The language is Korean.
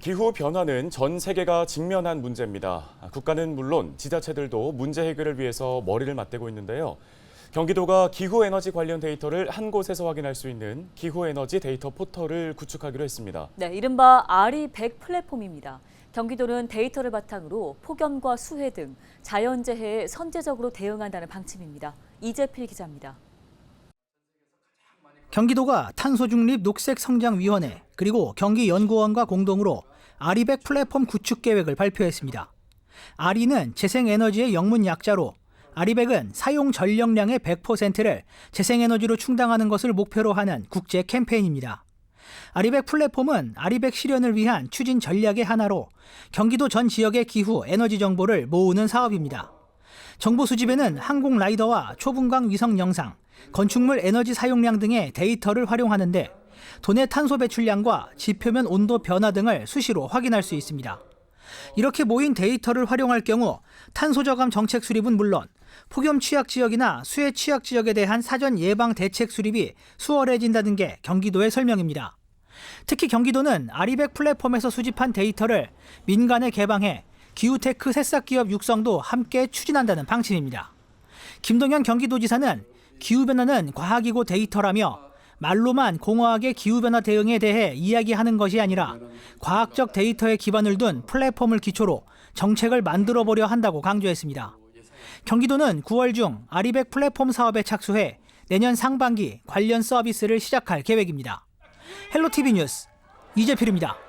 기후 변화는 전 세계가 직면한 문제입니다. 국가는 물론 지자체들도 문제 해결을 위해서 머리를 맞대고 있는데요. 경기도가 기후 에너지 관련 데이터를 한 곳에서 확인할 수 있는 기후 에너지 데이터 포털을 구축하기로 했습니다. 네, 이른바 아리 100 플랫폼입니다. 경기도는 데이터를 바탕으로 폭염과 수해 등 자연재해에 선제적으로 대응한다는 방침입니다. 이재필 기자입니다. 경기도가 탄소중립 녹색성장위원회 그리고 경기연구원과 공동으로 아리백 플랫폼 구축 계획을 발표했습니다. 아리는 재생에너지의 영문 약자로 아리백은 사용 전력량의 100%를 재생에너지로 충당하는 것을 목표로 하는 국제 캠페인입니다. 아리백 플랫폼은 아리백 실현을 위한 추진 전략의 하나로 경기도 전 지역의 기후 에너지 정보를 모으는 사업입니다. 정보 수집에는 항공 라이더와 초분광 위성 영상, 건축물 에너지 사용량 등의 데이터를 활용하는데 도내 탄소 배출량과 지표면 온도 변화 등을 수시로 확인할 수 있습니다. 이렇게 모인 데이터를 활용할 경우 탄소 저감 정책 수립은 물론 폭염 취약 지역이나 수해 취약 지역에 대한 사전 예방 대책 수립이 수월해진다는 게 경기도의 설명입니다. 특히 경기도는 아리백 플랫폼에서 수집한 데이터를 민간에 개방해 기후테크 새싹 기업 육성도 함께 추진한다는 방침입니다. 김동현 경기도지사는 기후변화는 과학이고 데이터라며 말로만 공허하게 기후변화 대응에 대해 이야기하는 것이 아니라 과학적 데이터에 기반을 둔 플랫폼을 기초로 정책을 만들어 보려 한다고 강조했습니다. 경기도는 9월 중 아리백 플랫폼 사업에 착수해 내년 상반기 관련 서비스를 시작할 계획입니다. 헬로티비 뉴스 이재필입니다.